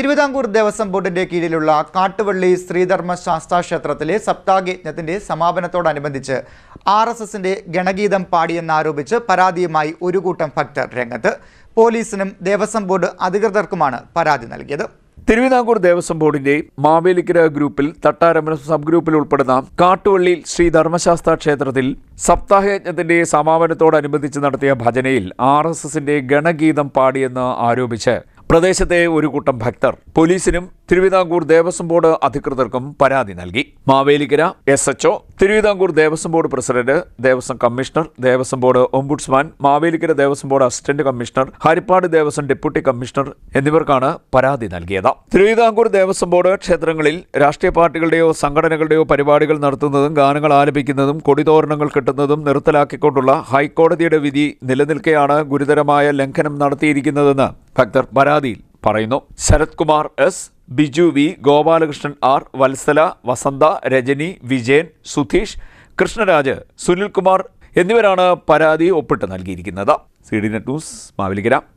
തിരുവിതാംകൂർ ദേവസ്വം ബോർഡിന്റെ കീഴിലുള്ള കാട്ടുവള്ളി ശ്രീധർമ്മ ശാസ്താക്ഷേത്രത്തിലെ ക്ഷേത്രത്തിലെ സപ്താഹയജ്ഞത്തിന്റെ സമാപനത്തോടനുബന്ധിച്ച് ആർ എസ് എസിന്റെ ഗണഗീതം പാടിയെന്നാരോപിച്ച് പരാതിയുമായി ഒരു കൂട്ടം ഭക്തർ രംഗത്ത്. പോലീസിനും ദേവസ്വം ബോർഡ് അധികൃതർക്കുമാണ് പരാതി നൽകിയത്. തിരുവിതാംകൂർ ദേവസ്വം ബോർഡിന്റെ മാവേലിക്കര ഗ്രൂപ്പിൽ തട്ടാരമന സബ് ഗ്രൂപ്പിൽ ഉൾപ്പെടുന്ന കാട്ടുവള്ളി ശ്രീ ധർമ്മശാസ്ത്ര ക്ഷേത്രത്തിൽ സപ്താഹയജ്ഞത്തിന്റെ സമാപനത്തോടനുബന്ധിച്ച് നടത്തിയ ഭജനയിൽ ആർ എസ് എസിന്റെ ഗണഗീതം പാടിയെന്ന് ആരോപിച്ച് പ്രദേശത്തെ ഒരു കൂട്ടം ഭക്തർ പോലീസിനും തിരുവിതാംകൂർ ദേവസ്വം ബോർഡ് അധികൃതർക്കും പരാതി നൽകി. Mavelikkara S H O Thiruvithamkoor Devaswom board president Devaswom commissioner Devaswom board ombudsman Mavelikkara Devaswom board assistant commissioner Harippad Devaswom deputy commissioner എന്നിവർക്കാണ് പരാതി നൽകിയത്. തിരുവിതാംകൂർ ദേവസ്വം ബോർഡ് ക്ഷേത്രങ്ങളിൽ രാഷ്ട്രീയ പാർട്ടികളുടെയോ സംഘടനകളുടെയോ പരിപാടികൾ നടത്തുന്നതും ഗാനങ്ങൾ ആലപിക്കുന്നതും കൊടിതോരണങ്ങൾ കിട്ടുന്നതും നിർത്തലാക്കിക്കൊണ്ടുള്ള ഹൈക്കോടതിയുടെ വിധി നിലനിൽക്കെയാണ് ഗുരുതരമായ ലംഘനം നടത്തിയിരിക്കുന്നതെന്ന് ഭക്തർ പരാതിയിൽ പറയുന്നു. Sarath Kumar S Biju V Gopalakrishnan R Vatsala Vasantha Rajani Vijayan Sudheesh Krishnaraj Sunilkumar എന്നിവരാണ് പരാതി ഒപ്പിട്ട് നൽകിയിരിക്കുന്നത്. C D net news Mavelikkara.